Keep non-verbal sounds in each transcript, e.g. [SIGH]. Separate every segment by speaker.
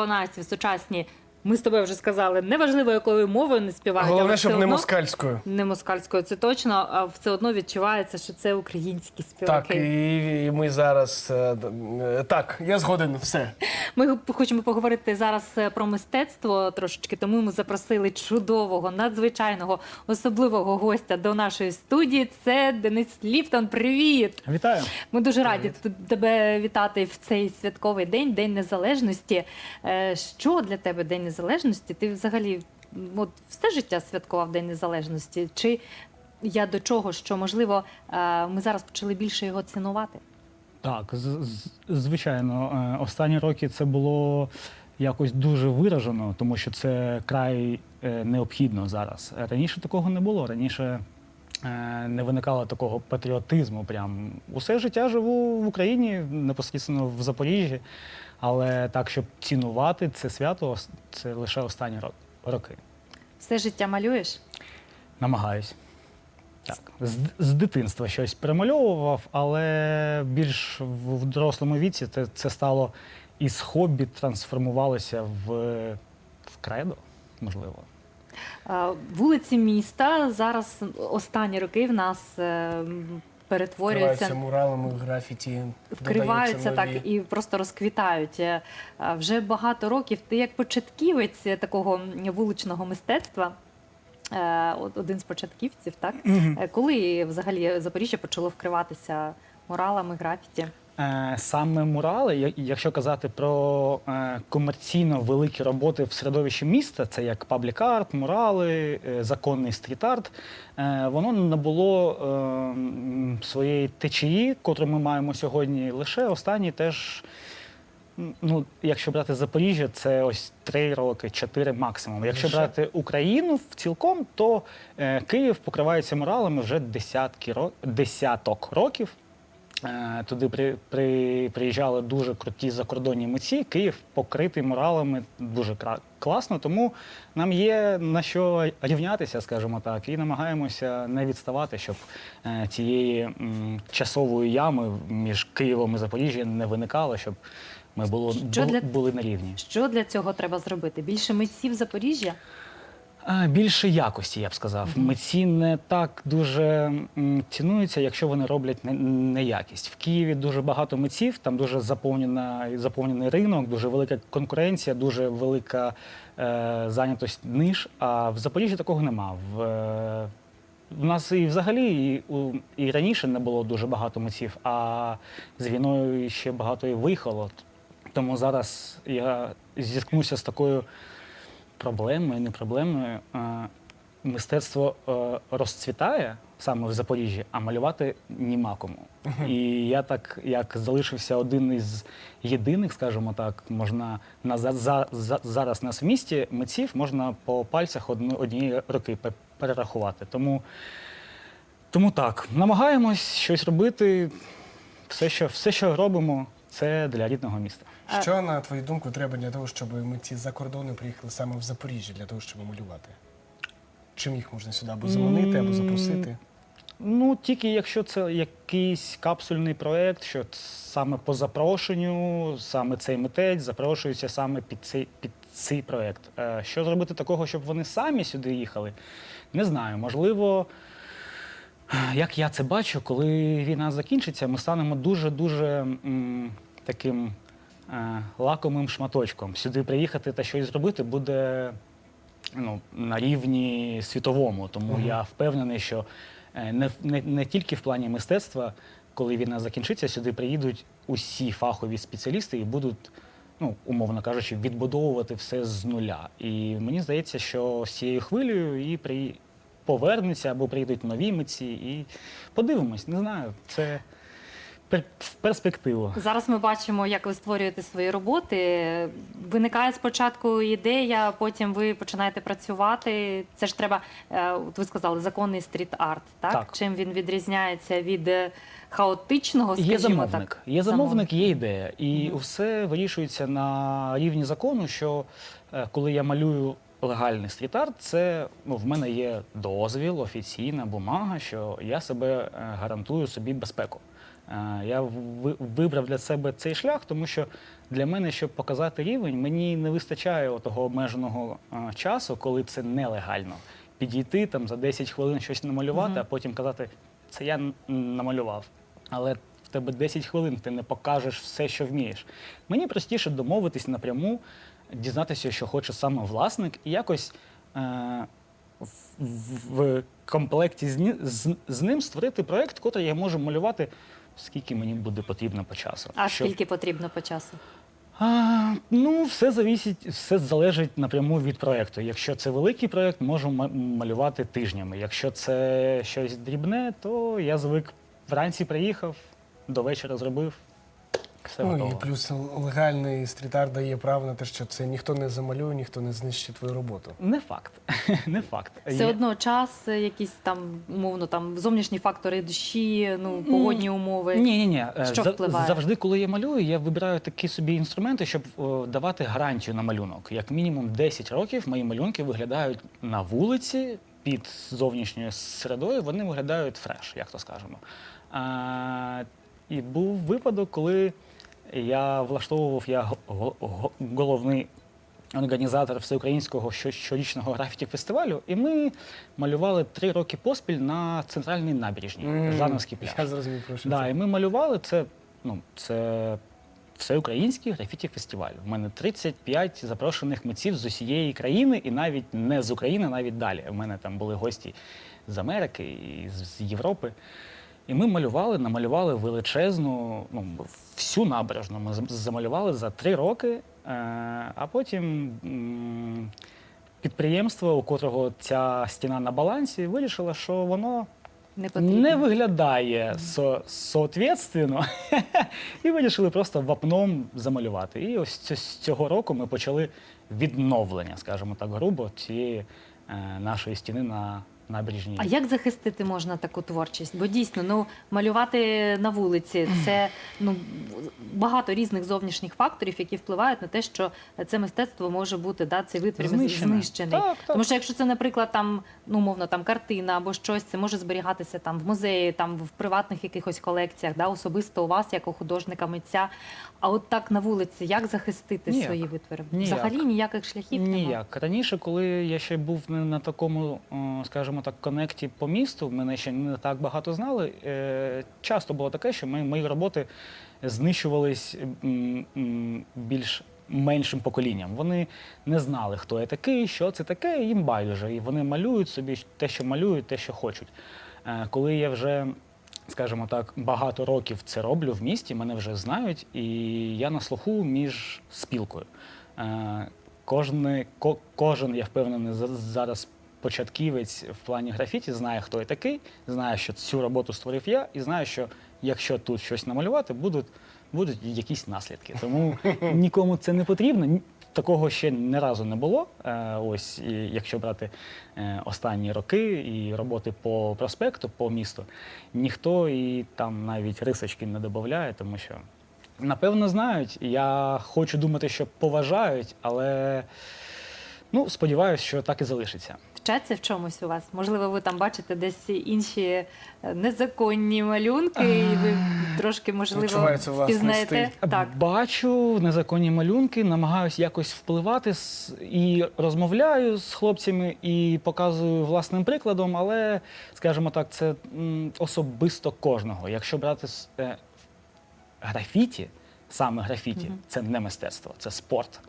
Speaker 1: виконавців сучасні. Ми з тобою вже сказали, неважливо, якою мовою не співають,
Speaker 2: Головне,
Speaker 1: але
Speaker 2: щоб
Speaker 1: все
Speaker 2: не
Speaker 1: одно,
Speaker 2: москальською.
Speaker 1: не москальською, це точно, а все одно відчувається, що це українські співаки.
Speaker 2: Так, і, і ми зараз. е, д- е, Так, я згоден, все.
Speaker 1: Ми хочемо поговорити зараз е, про мистецтво трошечки, тому ми запросили чудового, надзвичайного, особливого гостя до нашої студії. Це Денис Ліптон. Привіт!
Speaker 3: Вітаю.
Speaker 1: Ми дуже раді тут тебе вітати в цей святковий день, День Незалежності. Е, Що для тебе День Незалежності? Ти взагалі от, все життя святкував День Незалежності? Чи я до чого, що можливо е, ми зараз почали більше його цінувати?
Speaker 3: Так, звичайно, е, останні роки це було якось дуже виражено, тому що це край е, необхідно зараз. Раніше такого не було. Раніше не виникало такого патріотизму. Прям усе життя живу в Україні, непосередньо в Запоріжжі. Але так, щоб цінувати це свято, це лише останні роки.
Speaker 1: Все життя малюєш?
Speaker 3: Намагаюсь. Так. З, з дитинства щось перемальовував, але більш в, дорослому віці це, це стало із хобі, трансформувалося в, в кредо, можливо.
Speaker 1: Вулиці міста зараз останні роки в нас е, м,
Speaker 2: Вкриваються
Speaker 1: перетворюються.
Speaker 2: муралами, графіті.
Speaker 1: Вкриваються так і просто розквітають. Е, Вже багато років ти як початківець такого вуличного мистецтва. е, Один з початківців, так Е, коли взагалі Запоріжжя почало вкриватися муралами, графіті?
Speaker 3: Е, Саме мурали, якщо казати про е, комерційно великі роботи в середовищі міста, це як паблік-арт, мурали, е, законний стріт-арт, воно набуло своєї течії, котру ми маємо сьогодні, лише останні теж. Ну, якщо брати Запоріжжя, це ось три роки, чотири максимум. Якщо брати Україну в цілком, то Київ покривається муралами вже десятки десяток років. Е, Туди при, при, приїжджали дуже круті закордонні митці. Київ покритий муралами дуже класно, тому нам є на що рівнятися, скажімо так, і намагаємося не відставати, щоб е, цієї м, часової ями між Києвом і Запоріжжям не виникало, щоб ми було,
Speaker 1: Що
Speaker 3: бу-
Speaker 1: для-
Speaker 3: були на рівні.
Speaker 1: Що для цього треба зробити? Більше митців Запоріжжя?
Speaker 3: Більше якості, я б сказав. Митці не так дуже цінуються, якщо вони роблять не- неякість. В Києві дуже багато митців, там дуже заповнена, заповнений ринок, дуже велика конкуренція, дуже велика е, зайнятость ниш. А в Запоріжжі такого нема. В, е, в нас і взагалі і, у, і раніше не було дуже багато митців, а з війною ще багато і виїхало. Тому зараз я зіткнувся з такою проблемою, не проблемою. Е, Мистецтво е, розцвітає саме в Запоріжжі, а малювати нема кому. І я так як залишився один із єдиних, скажімо так, можна на за, за, за- зараз нас в місті митців можна по пальцях одну, однієї руки перерахувати. Тому, тому так, намагаємось щось робити. Все, що, все, що робимо, це для рідного міста.
Speaker 2: Що, на твою думку, треба для того, щоб митці за кордону приїхали саме в Запоріжжя для того, щоб малювати? Чим їх можна сюди або заманити, або запросити?
Speaker 3: Ну, тільки якщо це якийсь капсульний проєкт, що саме по запрошенню, саме цей митець запрошується саме під цей, під цей проєкт. Е, Що зробити такого, щоб вони самі сюди їхали? Не знаю. Можливо, як я це бачу, коли війна закінчиться, ми станемо дуже-дуже таким лакомим шматочком. Сюди приїхати та щось зробити буде ну, на рівні світовому. Тому я впевнений, що е, не, не, не тільки в плані мистецтва, коли війна закінчиться, сюди приїдуть усі фахові спеціалісти і будуть, ну, умовно кажучи, відбудовувати все з нуля. І мені здається, що з цією хвилею і при... повернуться або прийдуть нові митці, і подивимось, не знаю. Це перспективу.
Speaker 1: Зараз ми бачимо, як ви створюєте свої роботи. Виникає спочатку ідея, потім ви починаєте працювати. Це ж треба, е, от ви сказали, законний стріт-арт. Так?
Speaker 3: Так.
Speaker 1: Чим він відрізняється від е, хаотичного, скажімо
Speaker 3: Є замовник.
Speaker 1: так?
Speaker 3: Є замовник, є ідея. І все вирішується на рівні закону, що е, коли я малюю легальний стріт-арт, це ну, в мене є дозвіл, офіційна бумага, що я себе гарантую собі безпеку. Я вибрав для себе цей шлях, тому що для мене, щоб показати рівень, мені не вистачає того обмеженого часу, коли це нелегально. Підійти там за 10 хвилин щось намалювати,
Speaker 1: Мгм.
Speaker 3: а потім казати, це я намалював. Але в тебе 10 хвилин, ти не покажеш все, що вмієш. Мені простіше домовитись напряму, дізнатися, що хоче саме власник, і якось е, в, в комплекті з, з, з ним створити проєкт, який я можу малювати, скільки мені буде потрібно по часу.
Speaker 1: А
Speaker 3: Щоб-
Speaker 1: скільки потрібно по часу?
Speaker 3: а, ну, все завісить, все залежить напряму від проєкту. Якщо це великий проєкт, можу ма- малювати тижнями. Якщо це щось дрібне, то я звик вранці приїхав, до вечора зробив. Все
Speaker 2: Ну, і плюс легальний стріт-арт дає право на те, що це ніхто не замалює, ніхто не знищить твою роботу.
Speaker 3: Не факт. [LAUGHS] Не факт.
Speaker 1: Все
Speaker 3: Є-
Speaker 1: одно час, е, якісь там, умовно, там зовнішні фактори душі, ну, погодні умови.
Speaker 3: Ні, ні, ні.
Speaker 1: Що впливає?
Speaker 3: Завжди, коли я малюю, я вибираю такі собі інструменти, щоб о, давати гарантію на малюнок. Як мінімум 10 років мої малюнки виглядають на вулиці під зовнішньою середою, вони виглядають фреш, як то скажемо. А, і був випадок, коли я влаштовував я го- го- го- головний організатор всеукраїнського щорічного графіті фестивалю, і ми малювали три роки поспіль на центральній набережній,
Speaker 2: М,
Speaker 3: Жановський пляж.
Speaker 2: Я зрозумів, про що
Speaker 3: Да,
Speaker 2: це.
Speaker 3: і ми малювали це. Ну, це всеукраїнський графіті фестиваль. У мене 35 запрошених митців з усієї країни, і навіть не з України, навіть далі. У мене там були гості з Америки і з Європи. І ми малювали, намалювали величезну, ну, всю набережну. Ми замалювали за три роки, е, а потім підприємство, у котрого ця стіна на балансі, вирішило, що воно
Speaker 1: Не
Speaker 3: не виглядає со, соответственно, [LAUGHS] і вирішили просто вапном замалювати. І ось з цього року ми почали відновлення, скажімо так, грубо, цієї е, нашої стіни на набережній.
Speaker 1: А як захистити можна таку творчість? Бо дійсно, ну малювати на вулиці це ну багато різних зовнішніх факторів, які впливають на те, що це мистецтво може бути да, цей витвір
Speaker 3: Знищене.
Speaker 1: знищений.
Speaker 3: Так, так.
Speaker 1: Тому що якщо це, наприклад, там ну умовно там картина або щось, це може зберігатися там в музеї, там в приватних якихось колекціях, да, особисто у вас, як у художника митця. А от так на вулиці, як захистити
Speaker 3: Ніяк.
Speaker 1: свої витвори?
Speaker 3: Ніяк.
Speaker 1: Взагалі ніяких шляхів немає?
Speaker 3: Ніяк. Раніше, коли я ще був не на такому, о, скажімо так, конекті по місту, мене ще не так багато знали. Е, часто було таке, що мої, роботи знищувались більш меншим поколінням. Вони не знали, хто я такий, що це таке, їм байдуже. І вони малюють собі те, що малюють, те, що хочуть. Е, коли я вже скажімо так, багато років це роблю в місті, мене вже знають, і я на слуху між спілкою. Е, Кожне, ко, кожен, я впевнений, за- зараз початківець в плані графіті знає, хто я такий, знає, що цю роботу створив я, і знає, що якщо тут щось намалювати, будуть, будуть якісь наслідки. Тому [LAUGHS] нікому це не потрібно. Такого ще не разу не було. Е, Ось і якщо брати е, останні роки і роботи по проспекту, по місту, ніхто і там навіть рисочки не додає, тому що напевно знають. Я хочу думати, що поважають, але ну, сподіваюся, що так і залишиться.
Speaker 1: Вчаться в чомусь у вас? Можливо, ви там бачите десь інші е, незаконні малюнки, і ви трошки, можливо,
Speaker 2: Відчувається власний
Speaker 1: впізнаєте. Так.
Speaker 3: Бачу незаконні малюнки, намагаюся якось впливати і розмовляю з хлопцями і показую власним прикладом, але, скажімо так, це м, особисто кожного. Якщо брати с- е, графіті, саме графіті, це не мистецтво, це спорт.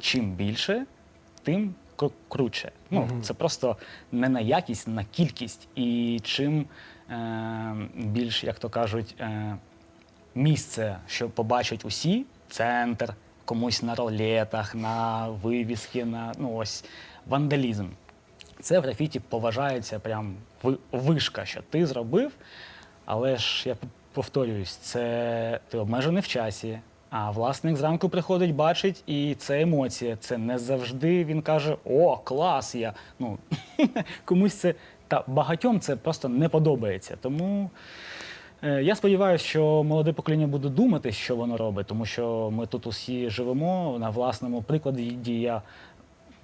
Speaker 3: Чим більше, тим круче. Ну,
Speaker 2: Мгм.
Speaker 3: Це просто не на якість, на кількість. І чим е, більш, як то кажуть, е, місце, що побачать усі, центр, комусь на ролетах, на вивіски, на ну ось вандалізм. Це в графіті поважається прям вишка, що ти зробив. Але ж я повторююсь, це ти обмежений в часі. А власник зранку приходить, бачить, і це емоція. Це не завжди він каже: О, клас! Я ну [LAUGHS] комусь це та багатьом це просто не подобається. Тому Е, Я сподіваюся, що молоде покоління буде думати, що воно робить, тому що ми тут усі живемо на власному прикладі, я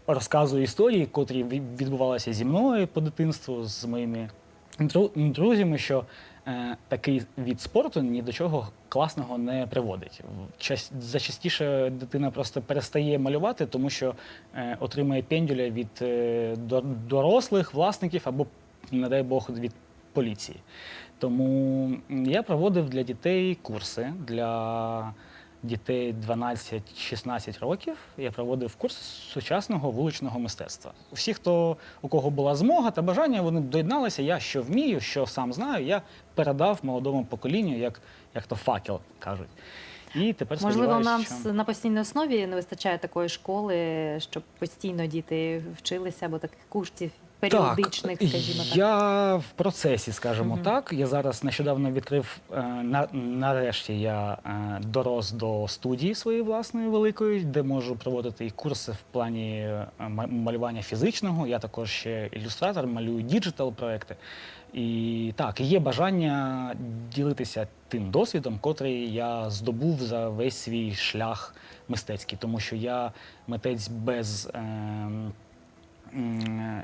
Speaker 3: розказую історії, котрі відбувалися зі мною по дитинству, з моїми друзями, що е, такий від спорту ні до чого класного не приводить. Час- Зачастіше дитина просто перестає малювати, тому що е, отримує пендюля від е, до- дорослих власників або, не дай Бог, від поліції. Тому я проводив для дітей курси для дітей 12-16 років. Я проводив курс сучасного вуличного мистецтва. Усі, хто у кого була змога та бажання, вони доєдналися. Я що вмію, що сам знаю, я передав молодому поколінню, як, як то факел кажуть. І тепер
Speaker 1: Можливо, нам
Speaker 3: що...
Speaker 1: на постійній основі не вистачає такої школи, щоб постійно діти вчилися, або таких курсів періодичних,
Speaker 3: так,
Speaker 1: скажімо так.
Speaker 3: Я в процесі, скажімо
Speaker 1: Мгм.
Speaker 3: так. Я зараз нещодавно відкрив е, на, нарешті я е, дорос до студії своєї власної великої, де можу проводити і курси в плані е, малювання фізичного. Я також ще ілюстратор, малюю діджитал проекти. І так, є бажання ділитися тим досвідом, котрий я здобув за весь свій шлях мистецький, тому що я митець без. М,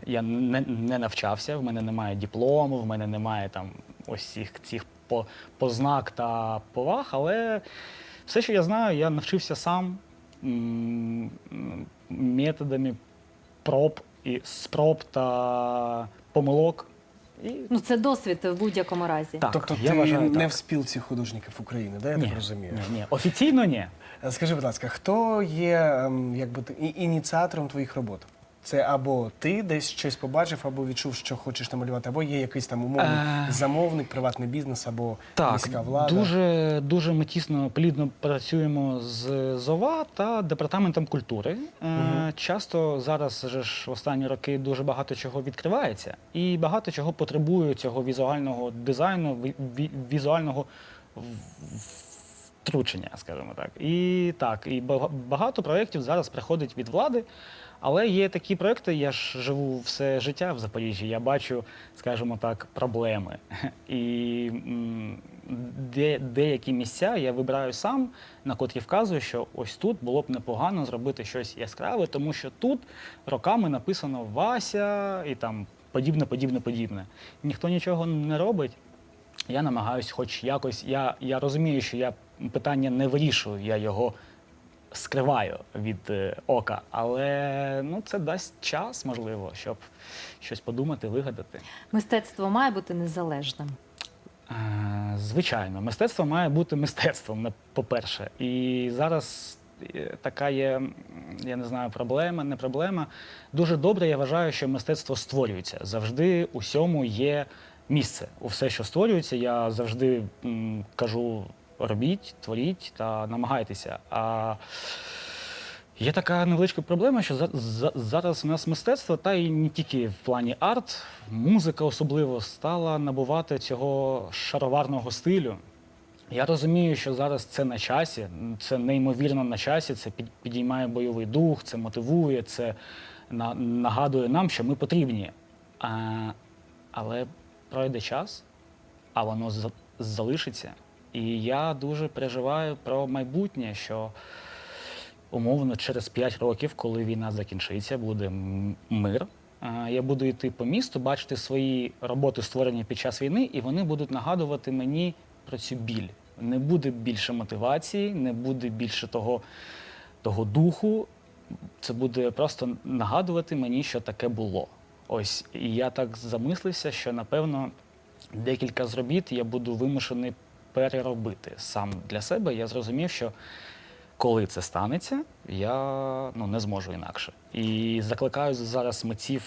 Speaker 3: Я не, не навчався, в мене немає диплому, в мене немає там ось цих, цих по- познак та поваг, але все, що я знаю, я навчився сам методами проб і спроб та помилок. І
Speaker 1: Ну, це досвід в будь-якому разі.
Speaker 3: так,
Speaker 2: тобто
Speaker 3: я
Speaker 2: ти
Speaker 3: вважаю,
Speaker 2: не
Speaker 3: так.
Speaker 2: в спілці художників України, да, я
Speaker 3: ні,
Speaker 2: так розумію?
Speaker 3: Ні, ні, офіційно ні.
Speaker 2: Е, Скажи, будь ласка, хто є ем, якби ти- ініціатором твоїх робот? Це або ти десь щось побачив, або відчув, що хочеш намалювати, або є якийсь там умовний
Speaker 3: Е.
Speaker 2: замовник, приватний бізнес, або
Speaker 3: Так,
Speaker 2: міська влада.
Speaker 3: дуже, дуже ми тісно плідно працюємо з ЗОВА та департаментом культури. Е, Часто зараз же ж в останні роки дуже багато чого відкривається, і багато чого потребує цього візуального дизайну, ві- ві- візуального втручення, скажімо так. І так, і бага- багато проєктів зараз приходить від влади. Але є такі проекти, я ж живу все життя в Запоріжжі, я бачу, скажімо так, проблеми. [LAUGHS] І де, деякі місця я вибираю сам, на котрі вказую, що ось тут було б непогано зробити щось яскраве, тому що тут роками написано Вася і там подібне, подібне, подібне. Ніхто нічого не робить. Я намагаюся, хоч якось. Я, я розумію, що я питання не вирішую, я його скриваю від е, ока, але ну, це дасть час, можливо, щоб щось подумати, вигадати.
Speaker 1: Мистецтво має бути незалежним.
Speaker 3: Е, Звичайно, мистецтво має бути мистецтвом, по-перше. І зараз е, така є, я не знаю, проблема, не проблема. Дуже добре, я вважаю, що мистецтво створюється. Завжди усьому є місце. У все, що створюється, я завжди м, кажу: робіть, творіть та намагайтеся. А Є така невеличка проблема, що за, за- зараз у нас мистецтво, та і не тільки в плані арт, музика особливо стала набувати цього шароварного стилю. Я розумію, що зараз це на часі, це неймовірно на часі, це підіймає бойовий дух, це мотивує, це нагадує нам, що ми потрібні. А, але пройде час, а воно залишиться. І я дуже переживаю про майбутнє, що умовно через 5 років, коли війна закінчиться, буде мир. Я буду йти по місту, бачити свої роботи, створені під час війни, і вони будуть нагадувати мені про цю біль. Не буде більше мотивації, не буде більше того, того духу. Це буде просто нагадувати мені, що таке було. Ось і я так замислився, що напевно декілька з робіт я буду вимушений переробити сам для себе. Я зрозумів, що коли це станеться, я ну, не зможу інакше. І закликаю зараз митців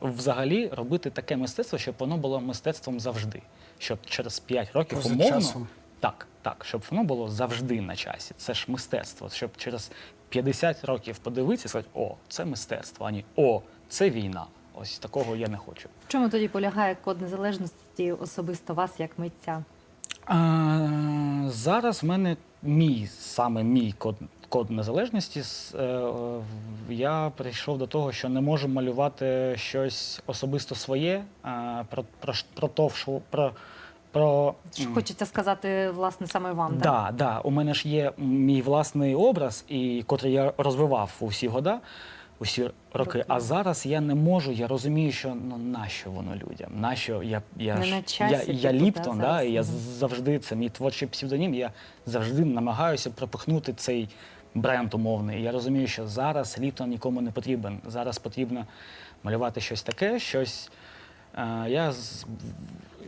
Speaker 3: взагалі робити таке мистецтво, щоб воно було мистецтвом завжди. Щоб через 5 років
Speaker 2: Поза
Speaker 3: умовно.
Speaker 2: часом.
Speaker 3: Так, так, щоб воно було завжди на часі. Це ж мистецтво. Щоб через 50 років подивитися і сказати, о, це мистецтво, а ні о, це війна. Ось такого я не хочу.
Speaker 1: В чому тоді полягає код незалежності особисто вас як митця?
Speaker 3: А, зараз в мене мій саме мій код, код незалежності. Е, Я прийшов до того, що не можу малювати щось особисто своє, а, про, про, про то, що про. про
Speaker 1: Що хочеться сказати, власне, саме вам? так?
Speaker 3: Да, да. У мене ж є мій власний образ, і котрий я розвивав у всі года. Усі роки. А зараз я не можу, я розумію, що ну нащо воно людям? Нащо я, я,
Speaker 1: Не
Speaker 3: ж-
Speaker 1: на часі,
Speaker 3: я, я
Speaker 1: типу,
Speaker 3: Ліптон,
Speaker 1: да,
Speaker 3: да,
Speaker 1: зараз?
Speaker 3: і я завжди це мій творчий псевдонім. Я завжди намагаюся пропихнути цей бренд умовний. Я розумію, що зараз Ліптон нікому не потрібен. Зараз потрібно малювати щось таке, щось. Е, я з-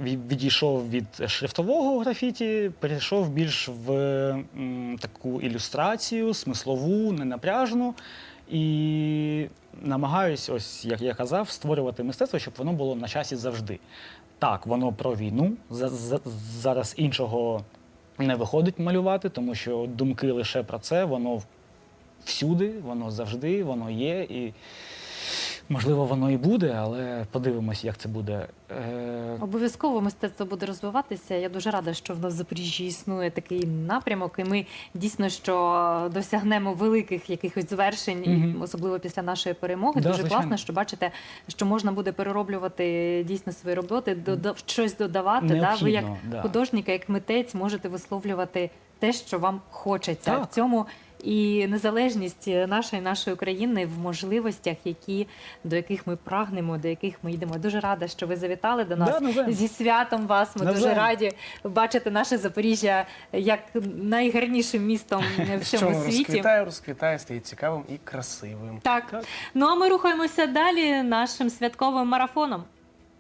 Speaker 3: від- відійшов від шрифтового графіті, перейшов більш в м, таку ілюстрацію, смислову, ненапряжну. І намагаюсь, ось як я казав, створювати мистецтво, щоб воно було на часі завжди. Так, воно про війну. За- за- Зараз іншого не виходить малювати, тому що думки лише про це, воно всюди, воно завжди, воно є. І можливо, воно і буде, але подивимось, як це буде. Е,
Speaker 1: Обов'язково мистецтво буде розвиватися. Я дуже рада, що в нас в Запоріжжі існує такий напрямок, і ми дійсно що досягнемо великих якихось звершень, і
Speaker 3: Мгм.
Speaker 1: особливо після нашої перемоги.
Speaker 3: Да,
Speaker 1: дуже
Speaker 3: звичайно.
Speaker 1: класно, що бачите, що можна буде перероблювати дійсно свої роботи, дода- щось додавати. Да? Ви як
Speaker 3: да.
Speaker 1: художник, як митець, можете висловлювати те, що вам хочеться.
Speaker 3: Так.
Speaker 1: В цьому і незалежність нашої нашої країни в можливостях, які до яких ми прагнемо, до яких ми йдемо. Дуже рада, що ви завітали до нас
Speaker 3: Да,
Speaker 1: зі святом вас. Ми дуже
Speaker 3: Навзаєм.
Speaker 1: раді бачити наше Запоріжжя як найгарнішим містом в
Speaker 2: воно
Speaker 1: світі.
Speaker 2: розквітає, розквітає, стає цікавим і красивим.
Speaker 1: Так.
Speaker 3: Так.
Speaker 1: Ну а ми рухаємося далі нашим святковим марафоном.